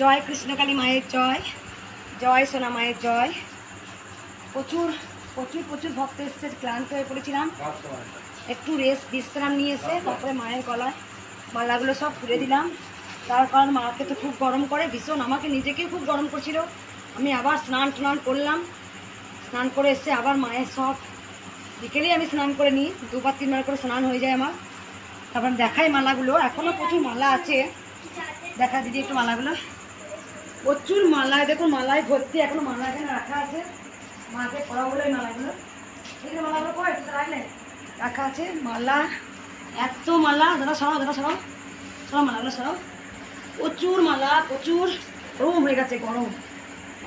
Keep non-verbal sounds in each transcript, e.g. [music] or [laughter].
জয় কৃষ্ণকালী মায়ের জয় জয় সোনা মায়ের জয়। প্রচুর প্রচুর প্রচুর ভক্ত এসছে, ক্লান্ত হয়ে পড়েছিলাম। একটু রেস্ট বিশ্রাম নিয়ে এসে তারপরে মায়ের গলায় মালাগুলো সব খুলে দিলাম। তার কারণ মাকে তো খুব গরম করে, ভীষণ আমাকে নিজেকেও খুব গরম করছিল। আমি আবার স্নান টান করলাম। স্নান করে এসে আবার মায়ের সব বিকেলেই আমি স্নান করে নিই। দুবার, তিনবার করে স্নান হয়ে যায় আমার। তারপর দেখাই মালাগুলো। এখনও প্রচুর মালা আছে। দেখা দিদি একটু মালাগুলো। প্রচুর মালায় দেখুন মালায় ভর্তি এখনও মালা এখানে রাখা আছে। মাকে পড়া বলে মালাগুলো। এই যে মালাগুলো একটু রাখলে রাখা আছে মালা এত মালা দাদা সরাও দাদা সরাও সরাও মালাগুলো সরাও। প্রচুর মালা প্রচুর গরম হয়ে গেছে গরম।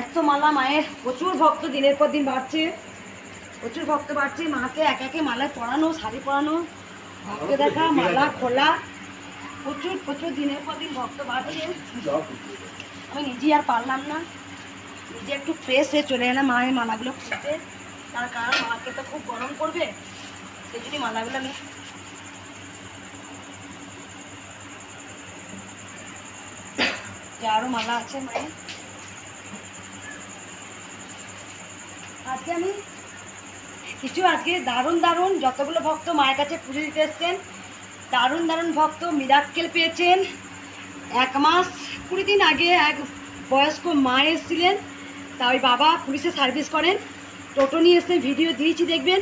এত মালা মায়ের প্রচুর ভক্ত দিনের পর দিন বাড়ছে। প্রচুর ভক্ত বাড়ছে মাকে এক একে মালায় পরানো শাড়ি পরানো ভক্ত দেখা মালা খোলা। প্রচুর প্রচুর দিনের পর দিন ভক্ত বাড়ছে। আমি নিজে আর পারলাম না। নিজে একটু ফ্রেশ হয়ে চলে এলাম মায়ের মালাগুলো খুলতে তার কারণ মাকে তো খুব গরম করবে সেই জন্য মালাগুলো আমি আরও মালা আছে মায়ের। আজকে আমি কিছু আজকে দারুণ দারুণ যতগুলো ভক্ত মায়ের কাছে পুজো দিতে এসছেন, দারুণ দারুণ ভক্ত মিরাক্কেল পেয়েছেন। এক মাস কুড়ি দিন আগে এক বয়স্ক মা এসেছিলেন, তা ওই বাবা পুলিশে সার্ভিস করেন, টোটো নিয়ে এসে ভিডিও দিয়েছি দেখবেন।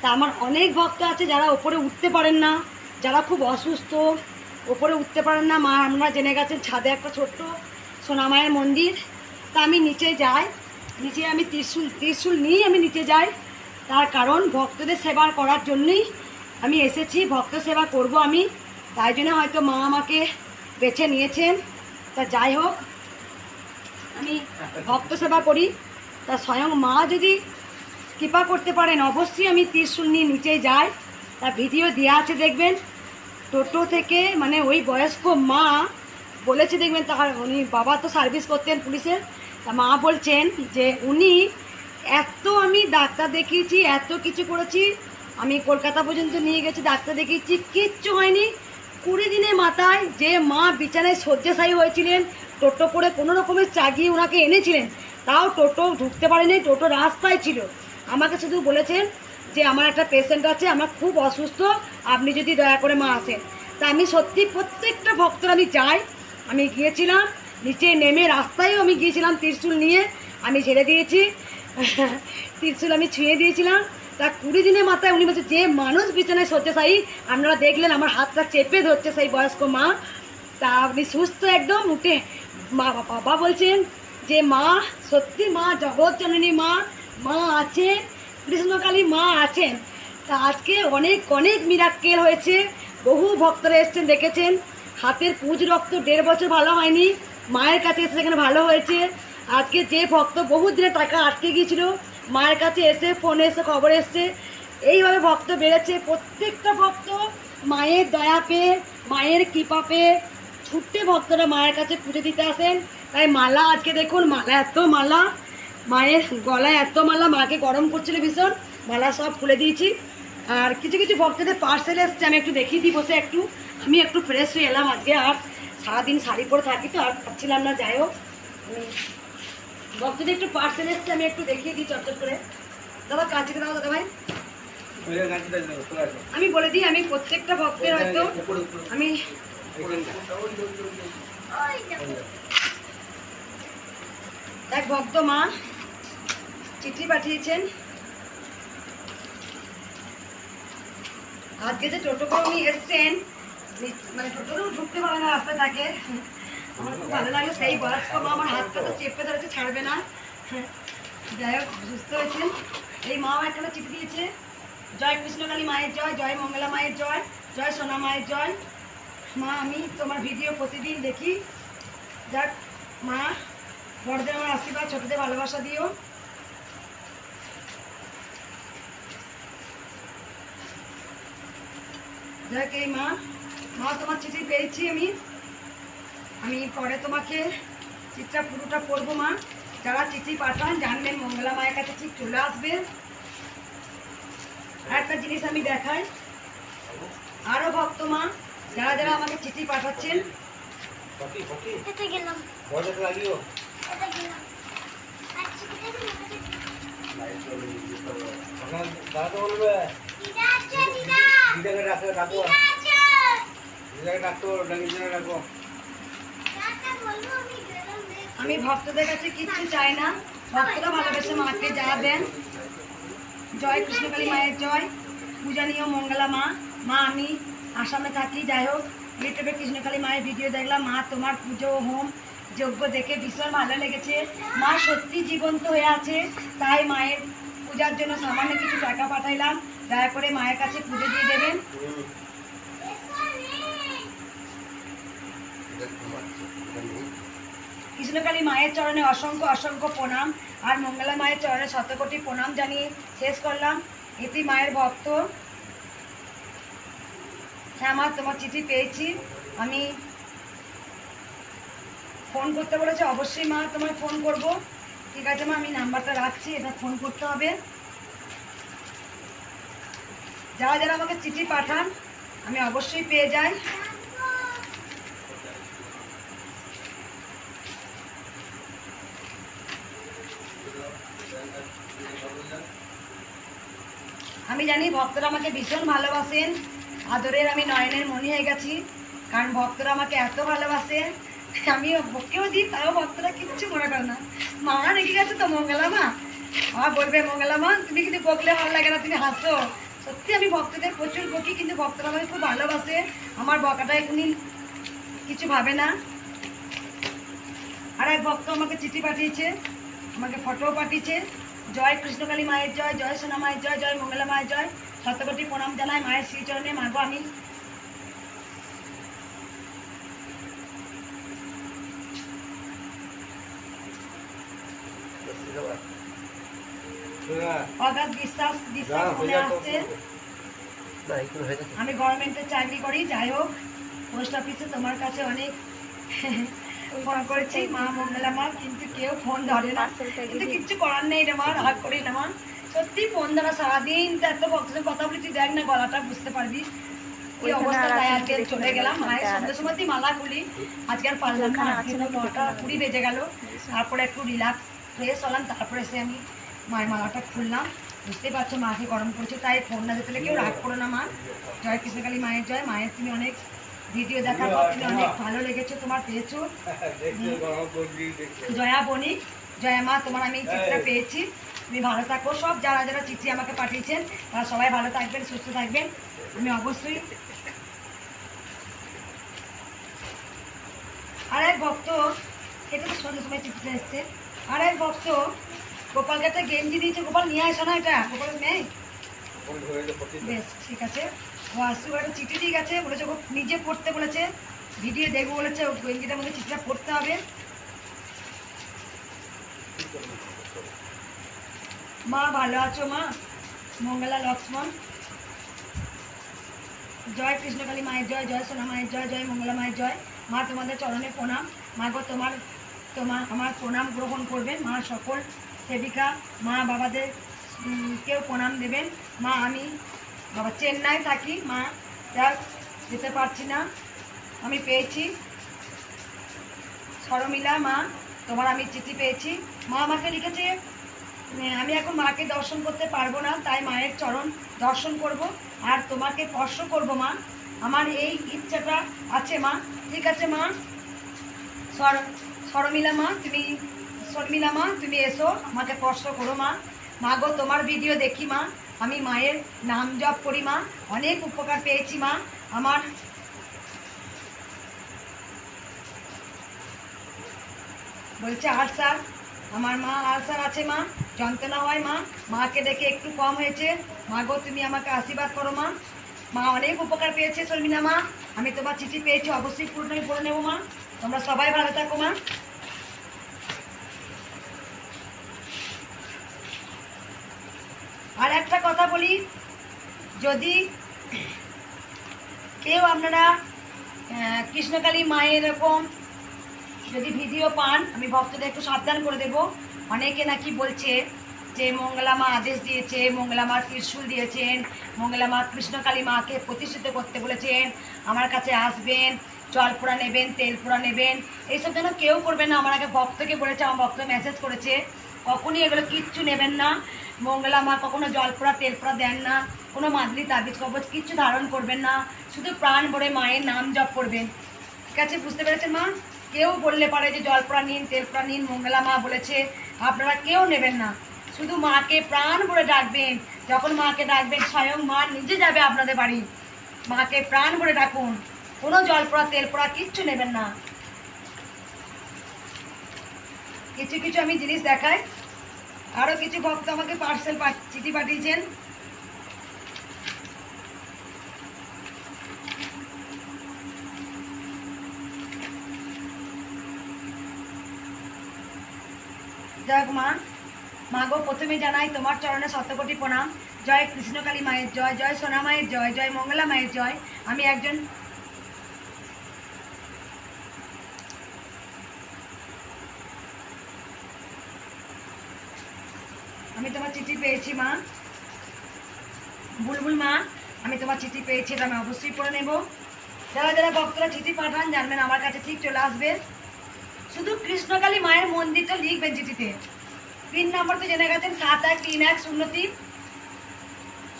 তা আমার অনেক ভক্ত আছে যারা ওপরে উঠতে পারেন না, যারা খুব অসুস্থ, ওপরে উঠতে পারেন না। মা আমরা জেনে গেছেন ছাদে একটা ছোট্ট সোনামায়ের মন্দির। তা আমি নিচে যাই, নিচে আমি ত্রিশুল ত্রিশুল নিয়েই আমি নিচে যাই। তার কারণ ভক্তদের সেবা করার জন্যই আমি এসেছি, ভক্ত সেবা করব আমি। তাই জন্য হয়তো মা আমাকে বেছে নিয়েছেন। তা যাই হোক, আমি ভক্ত সেবা করি। তা স্বয়ং মা যদি কৃপা করতে পারেন, অবশ্যই আমি ত্রিশুল নিয়ে নিচে যাই। তা ভিডিও দেওয়া আছে দেখবেন। টোটো থেকে মানে ওই বয়স্ক মা বলেছে দেখবেন, তার উনি বাবা তো সার্ভিস করতেন পুলিশের। তা মা বলছেন যে, উনি এত আমি ডাক্তার দেখিয়েছি, এত কিছু করেছি, আমি কলকাতা পর্যন্ত নিয়ে গেছি, ডাক্তার দেখিয়েছি, কিচ্ছু হয়নি। কুড়ি দিনের মাথায় যে মা বিছানায় শয্যাশায়ী হয়েছিলেন, টোটো করে কোনো রকমের চাগিয়ে ওনাকে এনেছিলেন, তাও টোটো ঢুকতে পারেনি, টোটো রাস্তায় ছিল। আমাকে শুধু বলেছেন যে আমার একটা পেশেন্ট আছে, আমার খুব অসুস্থ, আপনি যদি দয়া করে মা আসেন। তা আমি সত্যি প্রত্যেকটা ভক্তর আমি যাই, আমি গিয়েছিলাম, নিচে নেমে রাস্তায়ও আমি গিয়েছিলাম ত্রিশুল নিয়ে, আমি ছেড়ে দিয়েছি, [laughs] ত্রিশুল আমি ছুঁয়ে দিয়েছিলাম তা কুড়ি দিনের মাথায় উনি বলছে, যে মানুষ বিছানায় শয্যাশায়ী আপনারা দেখলেন আমার হাতটা চেপে ধরছে সেই বয়স্ক মা। তা আপনি সুস্থ একদম উঠে মা, বাবা বলছেন যে, মা, সত্যি মা, জগৎ জননী মা মা আছেন, কৃষ্ণকালী মা আছেন। তা আজকে অনেক অনেক মিরাক্কেল হয়েছে। বহু ভক্তরা এসছেন, দেখেছেন। হাতের পুজ রক্ত দেড় বছর ভালো হয়নি। মায়ের কাছে এসে সেখানে ভালো হয়েছে। আজকে যে ভক্ত বহু দিনের টাকা আটকে গিয়েছিল মায়ের কাছে এসে, ফোনে এসে খবর এসছে। এইভাবে ভক্ত বেড়েছে। প্রত্যেকটা ভক্ত মায়ের দয়া পেয়ে, মায়ের কৃপা পেয়ে ছুটতে ভক্তরা মায়ের কাছে পুজো দিতে আসেন। তাই মালা আজকে দেখুন, মালা এত মালা। মায়ের গলায় এত মালা, মাকে গরম করছিল ভীষণ। মালা সব খুলে দিয়েছি। আর কিছু কিছু ভক্তদের পার্সেল এসছে, আমি একটু দেখিয়ে দিই বসে একটু। আমি একটু ফ্রেশ হয়ে এলাম আজকে, আর সারাদিন শাড়ি পরে থাকি তো, আর পাচ্ছিলাম না, যাই হোক ভক্তদের একটু পার্সেল এসছে আমি একটু দেখিয়ে দিই চটচট করে। দাদা কাছে দাও দাদা ভাই। আমি বলে দিই আমি প্রত্যেকটা ভক্তের হয়তো আমি এক ভক্ত মা চিঠি পাঠিয়েছেন। আজকে যে টোটো করে উনি এসছেন মানে টোটোতেও ঢুকতে পারে না রাস্তায় থাকে আমার খুব ভালো লাগে, সেই বয়স্ক মা আমার হাতটা তো চেপে ধরেছে, ছাড়বে না। যাই হোক, সুস্থ হয়েছেন এই মা একটা চিঠি দিয়েছে, জয় কৃষ্ণকালী মায়ের জয় জয় মঙ্গলা মায়ের জয় জয় সোনা মায়ের জয়। মা, আমি তোমার ভিডিও প্রতিদিন দেখি। যাক, মা, বড়দের আমার আশীর্বাদ, ছোটদের ভালোবাসা দিও। যাক, এই মা মা তোমার চিঠি পেয়েছি আমি। আমি পরে তোমাকে চিঠিটা পুরোটা পড়ব মা। যারা চিঠি পাঠান জানবেন মঙ্গলা মায়ের কাছে ঠিক চলে আসবে। আর একটা জিনিস আমি দেখাই। আরও ভক্ত মা যারা যারা আমাকে চিঠি পাঠাচ্ছেন। পটি পটি এটা গেলাম। বড় লাগিও এটা গেলাম। আচ্ছা এটা গেলাম ওখানে দাঁড়াতে বলবে দিদা আছে দিদা। দিদাকে রাখো রাখো দিদা আছে। দিদাকে ডাকো ডাকিয়ে জন্য রাখো ডাক্তার বলব আমি গেলাম রে আমি ভক্তদের কাছে কিচ্ছু চাই না। ভক্তরা ভালোবেসে মাকে যা দেন। জয় কৃষ্ণকালী মায়ের জয়। পূজনীয় মঙ্গলা মা। মা, আমি আসামে থাকি। যাই হোক ইউটিউবে কৃষ্ণকালী মায়ের ভিডিও দেখলাম। মা, তোমার পুজো, হোম, যজ্ঞ দেখে ভীষণ ভালো লেগেছে। মা সত্যি জীবন্ত হয়ে আছে। তাই মায়ের পূজার জন্য সামান্য কিছু টাকা পাঠাইলাম। দয়া করে মায়ের কাছে পুজো দিয়ে দেবেন। কৃষ্ণকালী মায়ের চরণে অসংখ্য অসংখ্য প্রণাম আর মঙ্গলা মায়ের চরণে শতকোটি প্রণাম জানিয়ে শেষ করলাম। এটি মায়ের ভক্ত। হ্যাঁ মা, তোমার চিঠি পেয়েছি। আমি ফোন করতে বলেছে, অবশ্যই মা, তোমায় ফোন করব। ঠিক আছে মা, আমি নাম্বারটা রাখছি এটা ফোন করতে হবে। যারা যারা আমাকে চিঠি পাঠান, আমি অবশ্যই পেয়ে যাই। আমি জানি ভক্তরা আমাকে ভীষণ ভালোবাসেন। আদরের আমি নয়নের মনি হয়ে গেছি, কারণ ভক্তরা আমাকে এত ভালোবাসে। আমি বকেও দিই, তাও ভক্তরা কিচ্ছু মনে করে না। মা রেখে গেছে তো মঙ্গলা মা। মা বলবে, মঙ্গলা মা, তুমি কিন্তু বকলে ভালো লাগে না, তুমি হাসো। সত্যি আমি ভক্তদের প্রচুর বকি, কিন্তু ভক্তরা আমাকে খুব ভালোবাসে। আমার বকাটা উনি কিছু ভাবে না। আর এক ভক্ত আমাকে চিঠি পাঠিয়েছে, আমাকে ফটোও পাঠিয়েছে। জয় কৃষ্ণকালী মায়ের জয় জয় সোনা মায়ের জয় জয় মঙ্গলা মায়ের জয়। শতকোটি প্রণাম জানাই মায়ের শ্রীচরণে, মাগো আমি। অগাধ বিশ্বাস বিশ্বাস আমি গভর্নমেন্টের চাকরি করি, যাই হোক পোস্ট অফিসে তোমার কাছে অনেক ফোন করেছি মা মঙ্গলা মা কিন্তু কেউ ফোন ধরে না। কিন্তু কিচ্ছু করার নেই রে মা রাগ করি না মা। সত্যি ফোন ধরা সারাদিন এত ভক্তদের কথা বলেছি দেখ না গলাটা বুঝতে পারবি। কি অবস্থা তাই আজকে চলে গেলাম মায়ের সন্ধ্যে সময় মালা খুলি। আজকে আর পারলাম না আজকে নটা কুড়ি বেজে গেল। তারপরে একটু রিল্যাক্স ফ্রেশ হলাম তারপরে এসে আমি মায়ের মালাটা খুললাম। বুঝতেই পারছ মাকে গরম করেছে তাই ফোন না দিতে কেউ রাগ করো না মা। জয় কৃষ্ণকালী মায়ের জয় মায়ের তুমি অনেক ভিডিও দেখার পর তুমি অনেক ভালো লেগেছো তোমার পেয়েছ। জয়া বণিক জয়া মা তোমার আমি এই চিঠিটা পেয়েছি। তুমি ভালো থাকো সব যারা যারা চিঠি আমাকে পাঠিয়েছেন তারা সবাই ভালো থাকবেন সুস্থ থাকবেন। আমি অবশ্যই আর এক ভক্ত এটা তো সন্ধ্যের সময় চিঠিটা এসছে। আর এক ভক্ত গোপালকে একটা গেঞ্জি দিয়েছে গোপাল নিয়ে আসো না এটা গোপাল নেই বেশ ঠিক আছে। আসু চিঠি দিয়ে গেছে বলেছে ও নিজে পড়তে বলেছে, ভিডিও দেখব বলেছে, ও গেঞ্জিটার মধ্যে চিঠিটা পড়তে হবে। মা, ভালো আছো মা? মঙ্গলা, লক্ষ্মণ। জয় কৃষ্ণকালী মায়ের জয় জয় সোনা মায়ের জয় জয় মঙ্গলা মায়ের জয়। মা, তোমাদের চরণে প্রণাম। মা গো, তোমার তোমার আমার প্রণাম গ্রহণ করবেন। মা, সকল সেবিকা, মা বাবাদের কেউ প্রণাম দেবেন। মা, আমি বাবা চেন্নাই থাকি, মা, যাক, যেতে পারছি না। আমি পেয়েছি। সরমিলা মা, তোমার আমি চিঠি পেয়েছি। মা আমাকে লিখেছে আমি এখন মাকে দর্শন করতে পারব না, তাই মায়ের চরণ দর্শন করব। আর তোমাকে স্পর্শ করব, মা। আমার এই ইচ্ছাটা আছে, মা। ঠিক আছে, মা। সর সরমিলা মা, তুমি, শর্মিলা, মা, তুমি এসো, আমাকে স্পর্শ করো, মা। মা গো, তোমার ভিডিও দেখি মা। আমি মায়ের নাম জপ করি মা। অনেক উপকার পেয়েছি মা। আমার বলছে আলসার আমার মা আলসার আছে মা। যন্ত্রণা হয় মা। মাকে দেখে একটু কম হয়েছে। মা গো, তুমি আমাকে আশীর্বাদ করো মা। মা অনেক উপকার পেয়েছে শর্মিনা মা। আমি তোমার চিঠি পেয়েছি, অবশ্যই পূর্ণ পড়ে নেব মা। তোমরা সবাই ভালো থাকো মা। আর একটা কথা বলি, যদি কেউ আপনারা কৃষ্ণকালী মায়ের এরকম যদি ভিডিও পান, আমি ভক্তদের একটু সাবধান করে দেব। অনেকে নাকি বলছে যে, মঙ্গলা মা আদেশ দিয়েছে মঙ্গলা মা ত্রিশূল দিয়েছেন, মঙ্গলা মা কৃষ্ণকালী মাকে প্রতিষ্ঠিত করতে বলেছেন, আমার কাছে আসবেন, জল পোড়া নেবেন, তেল পোড়া নেবেন, এইসব যেন কেউ করবেন না। আমার আগে ভক্তকে বলেছে, আমার ভক্ত মেসেজ করেছে। কখনই এগুলো কিচ্ছু নেবেন না। মঙ্গলা মা কখনো জল পোড়া, তেল পোড়া দেন না, কোনো মাদলি তাবিজ, কবচ কিচ্ছু ধারণ করবেন না, শুধু প্রাণ ভরে মায়ের নাম জপ করবেন। ঠিক আছে, বুঝতে পেরেছেন মা? কেউ বললে পারে যে জল পোড়া নিন, তেল পোড়া নিন, মঙ্গলা মা বলেছে, আপনারা কেউ নেবেন না। শুধু মাকে প্রাণ ভরে ডাকবেন, যখন মাকে ডাকবেন স্বয়ং মা নিজে যাবে আপনাদের বাড়ি। মাকে প্রাণ ভরে ডাকুন, কোনো জল পোড়া, তেল পোড়া কিচ্ছু নেবেন না। কিছু কিছু আমি জিনিস দেখাই। আরও কিছু ভক্ত আমাকে পার্সেল চিঠি পাঠিয়েছেন। যাক মা মা গো প্রথমে জানাই তোমার চরণে শতকোটি প্রণাম। জয় কৃষ্ণকালী মায়ের জয় জয় সোনা মায়ের জয় জয় মঙ্গলা মায়ের জয়। আমি একজন আমি তোমার চিঠি পেয়েছি, মা। বুলবুল মা, আমি তোমার চিঠি পেয়েছি, এটা আমি অবশ্যই পড়ে নেব। যারা যারা ভক্তরা চিঠি পাঠান, জানবেন আমার কাছে ঠিক চলে আসবে। শুধু কৃষ্ণকালী মায়ের মন্দিরটা লিখবেন চিঠিতে। পিন নাম্বার তো জেনে গেছেন, সাত এক তিন এক শূন্য তিন।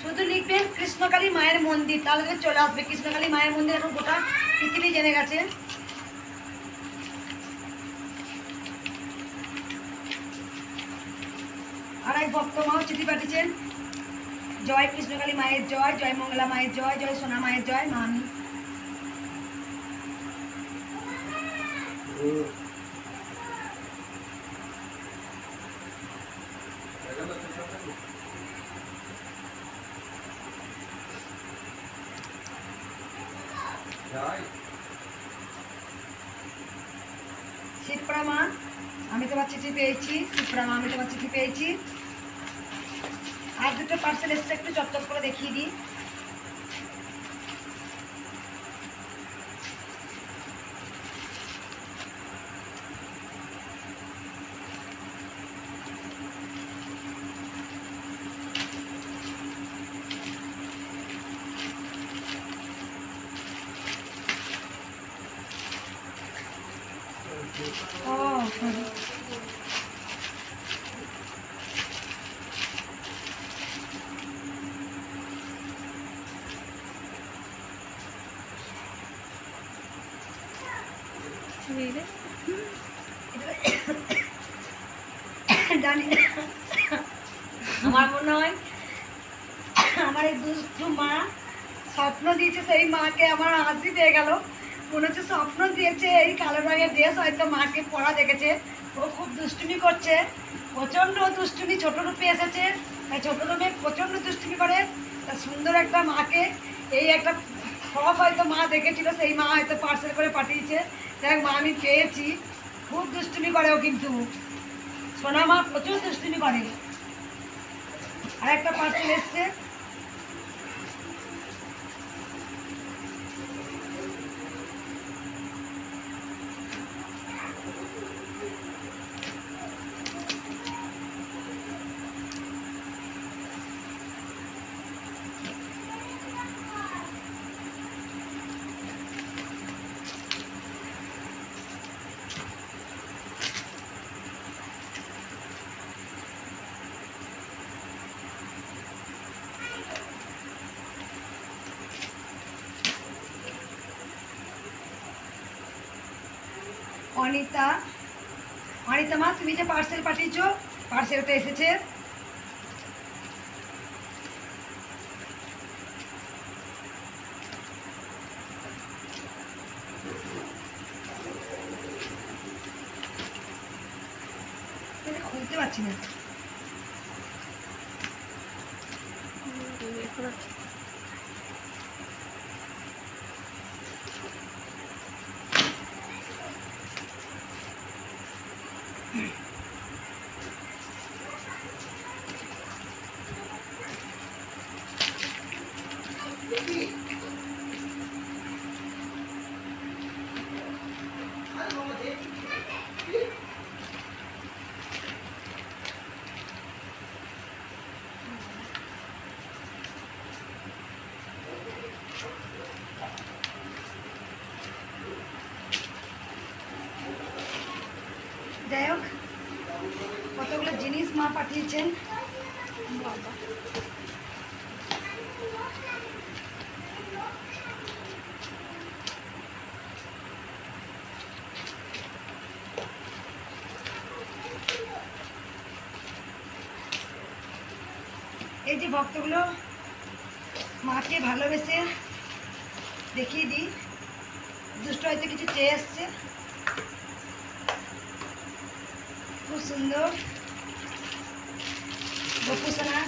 শুধু লিখবেন কৃষ্ণকালী মায়ের মন্দির, তাহলে চলে আসবে। কৃষ্ণকালী মায়ের মন্দির এখন গোটা পৃথিবী জেনে গেছে। আর এক ভক্ত মাও চিঠি পাঠিয়েছেন? জয় কৃষ্ণকালী মায়ের জয় জয় মঙ্গলা মায়ের জয় জয় সোনা মায়ের জয়, মা আমি। যাই মা আমি তোমার চিঠি পেয়েছি শিবপ্রা মা আমি তোমার চিঠি পেয়েছি। দুটো পার্সেল এসছে একটু চটচট করে দেখিয়ে দিই ও জানি আমার মনে হয় আমার এই দুষ্টু মা স্বপ্ন দিয়েছে সেই মাকে, আমার হাসি পেয়ে গেল। মনে হচ্ছে স্বপ্ন দিয়েছে এই কালো রঙের ড্রেস হয়তো মাকে পরা দেখেছে। ও খুব দুষ্টুমি করছে, প্রচণ্ড দুষ্টুমি ছোট রূপে এসেছে। তাই ছোট রূপে প্রচণ্ড দুষ্টুমি করে তা সুন্দর একটা মাকে, এই একটা ফ্রক হয়তো মা দেখেছিল, সেই মা হয়তো পার্সেল করে পাঠিয়েছে। দেখ মা, আমি পেয়েছি। খুব দুষ্টুমি করে ও কিন্তু। সোনা মা প্রচুর দুষ্টুমি করে। আর একটা পার্সেল এসছে। অনিতা অনিতা মা তুমি যে পার্সেল পাঠিয়েছো পার্সেলটা এসেছে। যাই হোক কতগুলো জিনিস মা পাঠিয়েছেন? এই যে ভক্তগুলো, মাকে ভালোবেসে দেখিয়ে দিই। দুষ্ট হয়তো কিছু চেয়ে এসছে সুন্দর। গোপুসোনা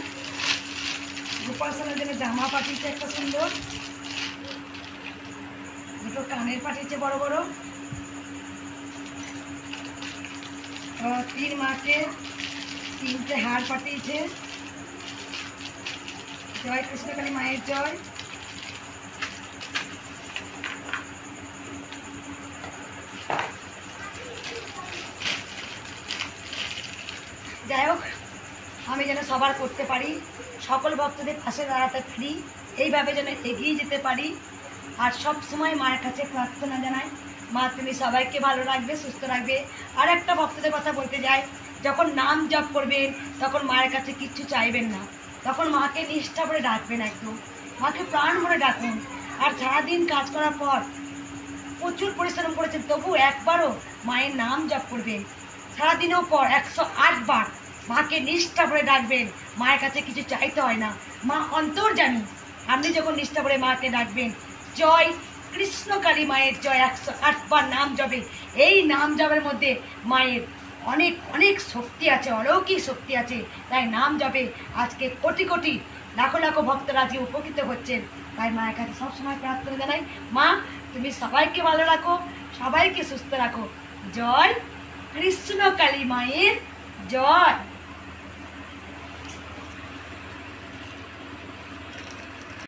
গোপাল সোনার জন্য জামা পাঠিয়েছে একটা সুন্দর। দুটো কানের পাঠিয়েছে বড় বড়। তিন মাকে তিনটে হার পাঠিয়েছে। জয় কৃষ্ণকালী মায়ের জয় যাই হোক আমি যেন সবার করতে পারি। সকল ভক্তদের পাশে দাঁড়াতে পারি এইভাবে যেন এগিয়ে যেতে পারি। আর সব সময় মায়ের কাছে প্রার্থনা জানাই। মা, তুমি সবাইকে ভালো রাখবে, সুস্থ রাখবে। আর একটা ভক্তদের কথা বলতে যাই। যখন নাম জপ করবেন, তখন মায়ের কাছে কিচ্ছু চাইবেন না। তখন মাকে নিষ্ঠা করে ডাকবেন একদম। মাকে প্রাণ ভরে ডাকুন। আর সারাদিন কাজ করার পর প্রচুর পরিশ্রম করেছেন, তবু একবারও মায়ের নাম জপ করবেন। সারাদিনও পর একশো বার মাকে নিষ্ঠা করে ডাকবেন। মায়ের কাছে কিছু চাইতে হয় না। মা অন্তর জানি আপনি যখন নিষ্ঠা করে মাকে ডাকবেন, জয় কৃষ্ণকালী মায়ের জয় একশো বার নাম জবে এই নাম জবের মধ্যে মায়ের অনেক অনেক শক্তি আছে, অলৌকিক শক্তি আছে। তাই নাম জবে আজকে কোটি কোটি, লাখো লাখো ভক্তরা আজকে উপকৃত হচ্ছেন। তাই মায়ের কাছে সবসময় প্রার্থনা জানাই, মা, তুমি সবাইকে ভালো রাখো, সবাইকে সুস্থ রাখো। জয় কৃষ্ণ কালী মায়ের জয়।